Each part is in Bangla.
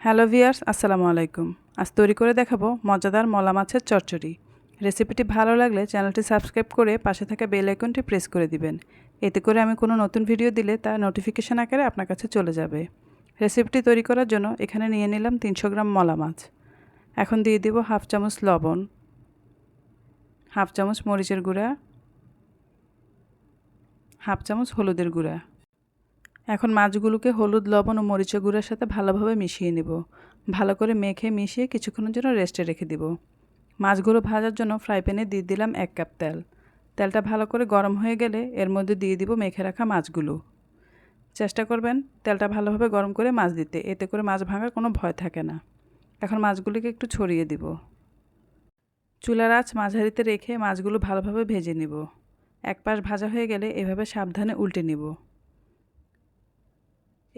হ্যালো ভিয়ার্স আসসালামু আলাইকুম। আজ তৈরি করে দেখাবো মজাদার মলা মাছের চচ্চড়ি। রেসিপিটি ভালো লাগলে চ্যানেলটি সাবস্ক্রাইব করে পাশে থাকা বেল আইকনটি প্রেস করে দিবেন। এতে করে আমি কোনো নতুন ভিডিও দিলে তা নোটিফিকেশান আকারে আপনার কাছে চলে যাবে। রেসিপিটি তৈরি করার জন্য এখানে নিয়ে নিলাম তিনশো গ্রাম মলা মাছ। এখন দিয়ে দিব হাফ চামচ লবণ, হাফ চামচ মরিচের গুঁড়া, হাফ চামচ হলুদের গুঁড়া। এখন মাছগুলোকে হলুদ, লবণ ও মরিচের গুঁড়ার সাথে ভালোভাবে মিশিয়ে নেব। ভালো করে মেখে মিশিয়ে কিছুক্ষণের জন্য রেস্টে রেখে দিব। মাছগুলো ভাজার জন্য ফ্রাই প্যানে দিয়ে দিলাম এক কাপ তেল। তেলটা ভালো করে গরম হয়ে গেলে এর মধ্যে দিয়ে দিব মেখে রাখা মাছগুলো। চেষ্টা করবেন তেলটা ভালোভাবে গরম করে মাছ দিতে, এতে করে মাছ ভাঙার কোনো ভয় থাকে না। এখন মাছগুলিকে একটু ছড়িয়ে দিব। চুলার আঁচ মাঝারিতে রেখে মাছগুলো ভালোভাবে ভেজে নিব। এক পাশ ভাজা হয়ে গেলে এভাবে সাবধানে উল্টে নিব।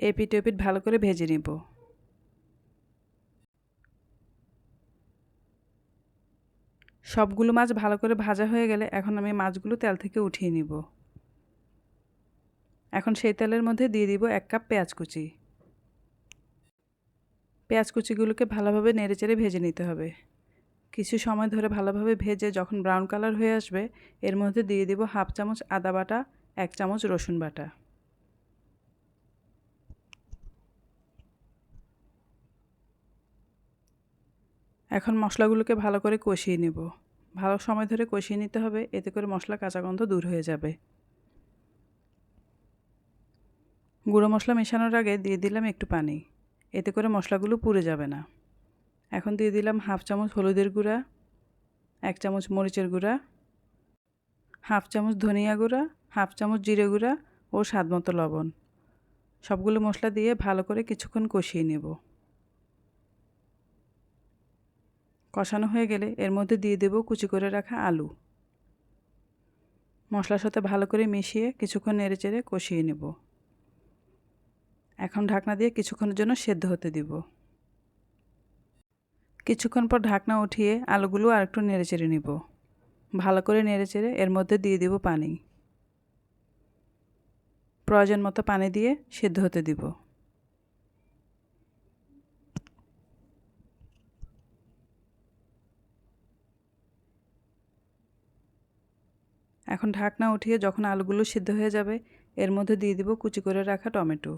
এপিট ওপিট ভালো করে ভেজে নিব। সবগুলো মাছ ভালো করে ভাজা হয়ে গেলে এখন আমি মাছগুলো তেল থেকে উঠিয়ে নিব। এখন সেই তেলের মধ্যে দিয়ে দিব এক কাপ পেঁয়াজ কুচি। পেঁয়াজ কুচিগুলোকে ভালোভাবে নেড়েচেড়ে ভেজে নিতে হবে। কিছু সময় ধরে ভালোভাবে ভেজে যখন ব্রাউন কালার হয়ে আসবে, এর মধ্যে দিয়ে দিব হাফ চামচ আদা বাটা, এক চামচ রসুন বাটা। এখন মশলাগুলোকে ভালো করে কষিয়ে নেব। ভালো সময় ধরে কষিয়ে নিতে হবে, এতে করে মশলা কাঁচা গন্ধ দূর হয়ে যাবে। গুঁড়ো মশলা মেশানোর আগে দিয়ে দিলাম একটু পানি, এতে করে মশলাগুলো পুড়ে যাবে না। এখন দিয়ে দিলাম হাফ চামচ হলুদের গুঁড়া, এক চামচ মরিচের গুঁড়া, হাফ চামচ ধনিয়া গুঁড়া, হাফ চামচ জিরে গুঁড়া ও স্বাদ মতো লবণ। সবগুলো মশলা দিয়ে ভালো করে কিছুক্ষণ কষিয়ে নেব। কষানো হয়ে গেলে এর মধ্যে দিয়ে দেব কুচি করে রাখা আলু। মশলার সাথে ভালো করে মিশিয়ে কিছুক্ষণ নেড়ে চেড়ে কষিয়ে নেব। এখন ঢাকনা দিয়ে কিছুক্ষণের জন্য সেদ্ধ হতে দিব। কিছুক্ষণ পর ঢাকনা উঠিয়ে আলুগুলো আর একটু নেড়ে চেড়ে নিব। ভালো করে নেড়ে চেড়ে এর মধ্যে দিয়ে দিব পানি। প্রয়োজন মতো পানি দিয়ে সেদ্ধ হতে দিব। এখন ঢাকনা উঠিয়ে যখন আলুগুলো সিদ্ধ হয়ে যাবে, এর মধ্যে দিয়ে দিব কুচি করে রাখা টমেটো।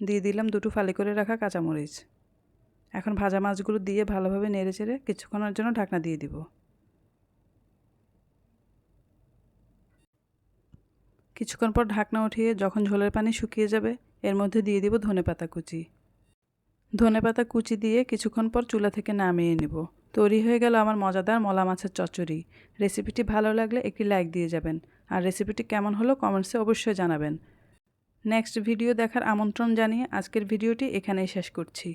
দিয়ে দিলাম দুটো ফালি করে রাখা কাঁচামরিচ। এখন ভাজা মাছগুলো দিয়ে ভালোভাবে নেড়ে চেড়ে কিছুক্ষণের জন্য ঢাকনা দিয়ে দিব। কিছুক্ষণ পর ঢাকনা উঠিয়ে যখন ঝোলের পানি শুকিয়ে যাবে, এর মধ্যে দিয়ে দিব ধনে পাতা কুচি। ধনে পাতা কুচি দিয়ে কিছুক্ষণ পর চুলা থেকে নামিয়ে নেব। তৈরি হয়ে গেল আমার মজাদার মলা মাছের চচ্চড়ি। রেসিপিটি ভালো লাগলে একটি লাইক দিয়ে যাবেন। আর রেসিপিটি কেমন হলো কমেন্টসে অবশ্যই জানাবেন। নেক্সট ভিডিও দেখার আমন্ত্রণ জানিয়ে আজকের ভিডিওটি এখানেই শেষ করছি।